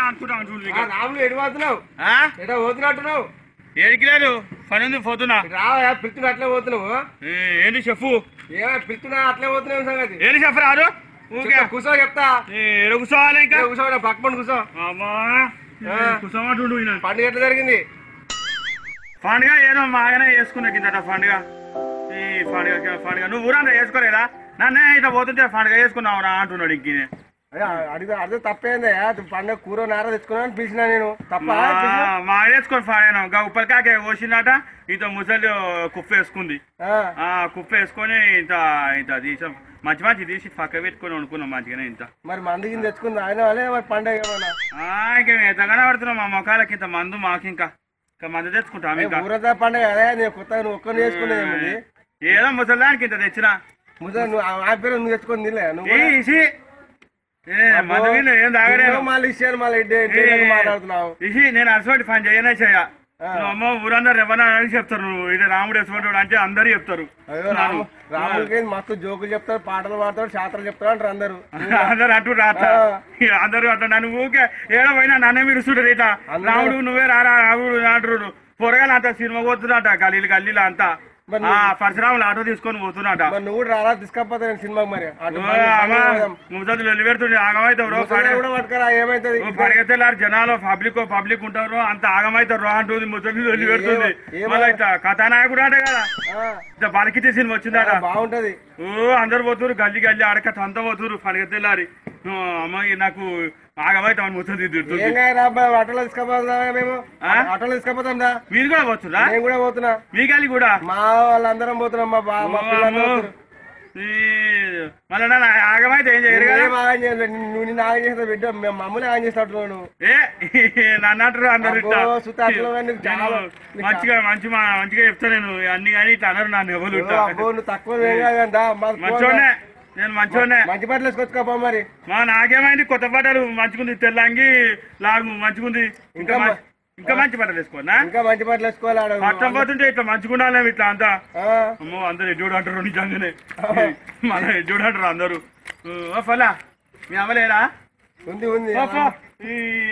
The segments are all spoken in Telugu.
అంటుండ్రు ఆ, రాములు ఎటు పోతున్నావు? ఎటో పోతున్నట్టున్నావు? ఏడికి లేదు పని ఉంది పోతున్నా. రావా పిలుతున్నా అట్లే పోతున్నావు. ఏంటి చెప్పు? ఏమో పిలుతున్నా అట్లే పోతున్నావు సంగతి? ఏంటి చెప్పు రాదు? ఊకే చెప్తా, కూర్చో చెప్తా. ఏడ కూర్చోవాలి ఇంకా? ఏ, కూర్చో పక్కన కూర్చో. అమ్మా. కూర్చోమంటుండు పండుగ ఎట్లా జరిగింది? పండుగ ఏదో మాగానే వేసుకున్నా కిందట పండుగ. ఈ పండుగ పండుగ. నువ్వు ఊరంతా వేసుకోలేదా నన్నే ఇట్లా పోతుంటే పండుగ వేసుకున్నావు రా అంటున్నాడు ఇంక ఈయన. అదే అడిగితే అర్థం తప్పేందే పండుగ కూర నార తెచ్చుకున్నాను పిలిచినా నేను. తప్ప? మా వేసుకొని పాడాను ఇంకా ఉప్పరికాకే కోసిందట ఇంత ముసలి కుప్ప వేసుకుంది. ఆ. కుప్ప వేసుకొని ఇంత ఇంత తీసాం. మంచి మంచి తీసి పక్క పెట్టుకొని వండుకున్నాం మంచిగానే ఇంత. మరి మంది కింద తెచ్చుకుంది ఆయన వాళ్ళే మరి పండుగ ఇంక ఎంతగానో పడుతున్నాం మా మొఖాలకి ఇంత మందు మాకు ఇంకా ఇంకా మందు తెచ్చుకుంటాం ఇంకా. ఊరంతా పండుగ అదే నేను కొత్తగా నువ్వు ఒక్కరిని చేసుకునేది ఏమిటి ఏదో ముసలానికి ఇంత తెచ్చినా. ముసలి నువ్వు ఆ పేరు నువ్వు తెచ్చుకొని తినలే నువ్వు మళ్ళీ మాట్లాడుతున్నావు. నేను అసలు పని చేయనే చేయ. అమ్మ ఊరందరూ ఎవరన్నా అని చెప్తారు నువ్వు. ఇది రాముడు ఎటువంటి అంటే అందరూ చెప్తారు. రాముడికి మస్తు జోకులు చెప్తారు పాటలు పాడతాడు శాస్త్రాలు చెప్తారు అంటారు అందరు. అందరు అంటూ రాత. అందరూ అంటారు నన్ను ఊకే ఏడో పోయినా నన్నే మీరు చూడరు ఇట అందరూ- రాముడు నువ్వే రారా రాముడు అంటారు పొరగాలు అంతా సినిమా పోతున్నట గల్లీలు గల్లీలు అంతా. పరశురాములు ఆటో తీసుకొని పోతున్నట నువ్వు రారా? తీసుకపోతా నేను సినిమాకి మరి. అటు ఓ, అమ్మా, ముసలి వెళ్ళి పెడుతుంది ఆగమైతావు రో ముసలి కూడా పట్టుకరా ఏమైతుంది? పరిగెత్తలేరు జనాలు పబ్లిక్ పబ్లిక్ ఉంటారు అంత ఆగమైతారు రో అంటుంది ముసలి వెళ్ళి పెడుతుంది. ఏమో- మళ్ళీ ఇట్లా కథానాయకుడు అంటే కదా. బలికితే సినిమా వచ్చిందట బాగుంటది. ఓ అందరు పోతురు గల్లి గల్లి అడక అంతా పోతురు పరిగెత్తలారి. అమ్మాయి నాకు ముసలి ఆటోలో తీసుకపోతాం మేము? ఆటోలో తీసుకపోతాం మీరు కూడా పోతురా నేను కూడా పోతున్నా. మీ గల్లి కూడా? మా వాళ్ళందరం పోతున్నాం మా మళ్ళీ ఆగమైతే ఏం చేయరు కదా? నువ్వేం ఆగం చేయలేదు. నువ్వు నిన్ను ఆగం చేస్తా బిడ్డ మమ్మల్ని ఆగం చేస్తాడు నువ్వు. ఏ నన్ను అంటారు మంచిగా మంచి మంచిగా చెప్తా నేను. అన్ని కానీ ఇట్లా అన్నారు నన్ను ఎవరు నువ్వు తక్కువ నేను మంచోనే మంచి బట్టలు వేసుకొచ్చుకోపా మరి. మా నాకేమైంది కొత్త బట్టలు మంచిగుంది తెల్లంగి లాగు మంచిగుంది. ఇంకా ఇంకా మంచి- బట్టలు వేసుకోనా? ఇంకా మంచి బట్టలు వేసుకోవాలి. పట్టం పోతుంటే ఇట్లా మంచిగుండాలి ఇట్లా అంతా. అమ్మో అందరు ఎడ్జోడు అంటారు నిజంగానే. మన ఎడ్జోడు అంటారు అందరు. ఓ ఫలా మీ అమ్మలేరా ఉంది ఉంది.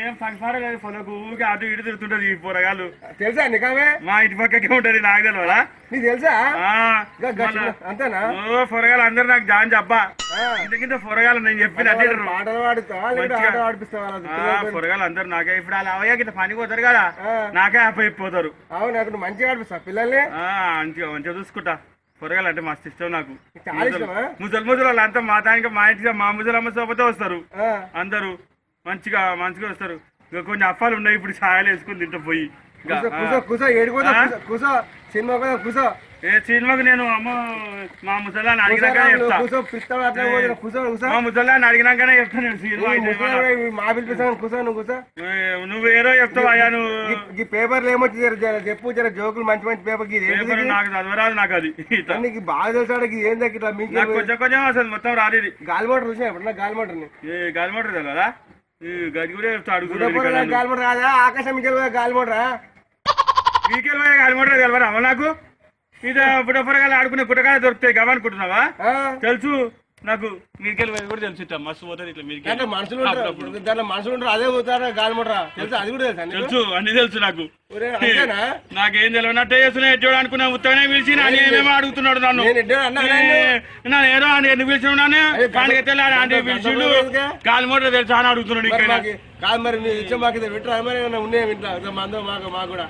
ఏం ఫంక్షన్ లేదు ఫలకు ఊరికే అటు ఇటు తిరుగుతుంటది ఈ పోరగాళ్ళు. తెలుసా నీకమే మా ఇంటి పక్కకే ఉంటది నాకు తెలియదా నీకు తెలుసా? అంతేనా? ఓ పొరగాలు అందరు నాకు జాన్ చెప్పా. ఇంతకింత పొరగాలు నేను చెప్పిన? పొరగాలు అందరు నాకే ఇప్పుడు అలా అవయ్యా గిట్ల పనికి పోతారు కదా. నాకే అయిపోతారు అవును అక్కడ మంచిగా ఆడిపిస్తా పిల్లల్ని. మంచిగా మంచిగా చూసుకుంటా. పొరగాలు అంటే మస్తు ఇష్టం నాకు? ముసలి ముసలి వాళ్ళు అంతా మా దానికి మా ఇంటికి మా ముసలమ్మ సోపతే వస్తారు. అందరూ మంచిగా మంచిగా వస్తారు. ఇక కొన్ని అప్పాలు ఉన్నాయి ఇప్పుడు ఛాయలు వేసుకుని తింటా పోయి. సినిమా కూడా కూసో. ఏ సినిమాకి నేను అమ్మ మా ముసలాన్ని అడిగినాకనే చెప్తా. కూసో అట్లా. కూసో కూసో. మా ముసలాన్ని అడిగినాకనే చెప్తా నేను సినిమా. మా పిలిపిస్తాను కూసో నువ్వు కూసో. నువ్వు ఏదో చెప్తావు అయ్యా నువ్వు. ఈ- పేపర్లు ఏమొచ్చి చెప్పు జర జోకులు మంచి మంచి పేపర్ ఇది? నాకు చదవరాదు నాకు అది. నీకు బాగా తెలుసాడు ఇది ఏం దగ్గర మీకు కొంచెం కొంచెం అసలు మొత్తం రాదు ఇది. గాలి మోటార్ చూసినా ఎప్పుడన్నా గాలి మోటార్ని ఏ గాలి మోటార్ కదా గది కూడా గాలి మోటార్ రాదా? ఆకాశం గాలి మోటారా? మీకెళ్ళి పోయే గాలి మోటార్ తెలవరా అమ్మ నాకు? ఇది పుట్టపరగాలు ఆడుకునే పుట్టకాలు దొరుకుతాయి గమనుకుంటున్నావా ఆ? తెలుసు. నాకు పోయేది కూడా తెలుసు మస్తు పోతుంది ఇట్లా మీకెళ్ళి మనుషులు ఉంటారు దాంట్లో మనుషులు ఉంటారు అదే పోతారా. గాలి మోటారా తెలుసా? అది కూడా తెలుసా? తెలుసు. అన్ని తెలుసు నాకు. నాకేం తెలియనట్టే చేస్తున్నా ఎడ్జోడు అనుకున్నా ఉత్తగానే పిలిచి ఏమేమో అడుగుతున్నాడు నన్ను. నన్ను ఏదో అని ఎందుకు పిలిచిన నన్ను అదే పండుగ తెల్లారి అంటే గంట- పిలిచిండు. గంట రోజులుగా? గాలి మోటార్ తెలుసా అని అడుగుతున్నాడు మరి ఇక్కడ కాదు మరి నీ ఇచ్చే మాకు ఇది వింటారా. మరి ఏమన్నా ఉన్నాయా ఇంట్లో మందో మాకు మాకు కూడా.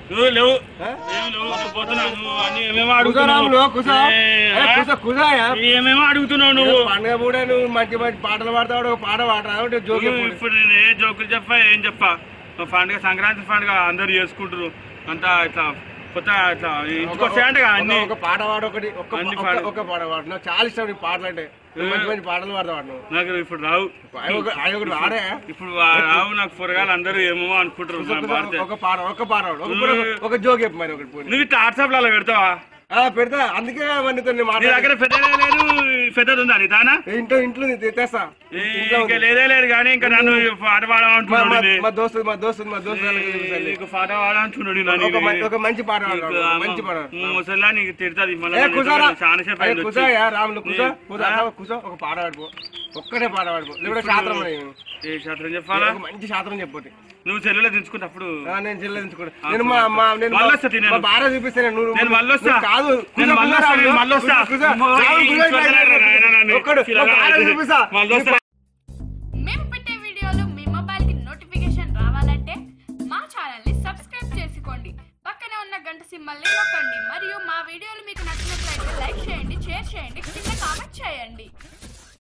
ఏమేమో అడుగుతున్నావు. నువ్వు పండుగ కూడా నువ్వు మంచి మంచి పాటలు పాడతావు ఒక పాట పాడరా జోక్ ఇప్పుడు నేను ఏ జోకులు చెప్పా ఏం చెప్పా? మా పండుగ సంక్రాంతి పండుగ అందరు చేసుకుంటారు అంతా ఇట్లా ఇంటికి వస్తాయంట అన్ని. ఒక పాట పాడు ఒకటి అన్ని. ఒక పాట పాడు. నాకు చాలా ఇష్టం పాటలు అంటే. నువ్వు మంచి మంచి పాటలు నువ్వు నాకు ఇప్పుడు రావు. ఒకటి వాడే. ఇప్పుడు రావు నాకు పొరగాలు అందరూ ఏమో అనుకుంటారు పాడితే. ఒక పాట ఒక పాట ఒక జోక్ చెప్పు మరి ఒకటి. నువ్వు ఇట్లా వాట్సాప్లో అలా పెడతావా? ఆ, పెడతా. అందుకే మరి నేను నీ దగ్గర లేదు పెద్దది ఉందా నీ ఇంట్లో ఇంట్లో తెస్తా. ఇంకా. లేదే లేదు కానీ ఇంకా నన్ను పాట మా- మా- దోస్తు మా దోస్తు మా దోస్తు పాట పాడమంటున్నాడు ఒక మంచి పాట మంచి పాట ముసలా నీకు తిడుతుంది చాలా సేపు రాములు కుసా ఒక పాట పాడుకో ఒక్కటే పాట పాడుకో లేకపోతే శాస్త్రం. ఏ శాస్త్రం చెప్పాలా? మంచి శాస్త్రం చెప్పొద్దు. నువ్వు చెల్లెలో దించుకున్నప్పుడు ఆ, నేను చెల్లెంచుకోడు నేను మా మా నేను మళ్ళీ మా- వస్తా తినేను. మా భార్య చూపిస్తాను నువ్వు నేను మళ్ళీ వస్తా. నువ్వు కాదు. నేను కుసా, మళ్ళీ కుసా, వస్తా, నేను రాములు. మళ్ళీ వస్తా. చేయండి. కింద కామెంట్ చేయండి.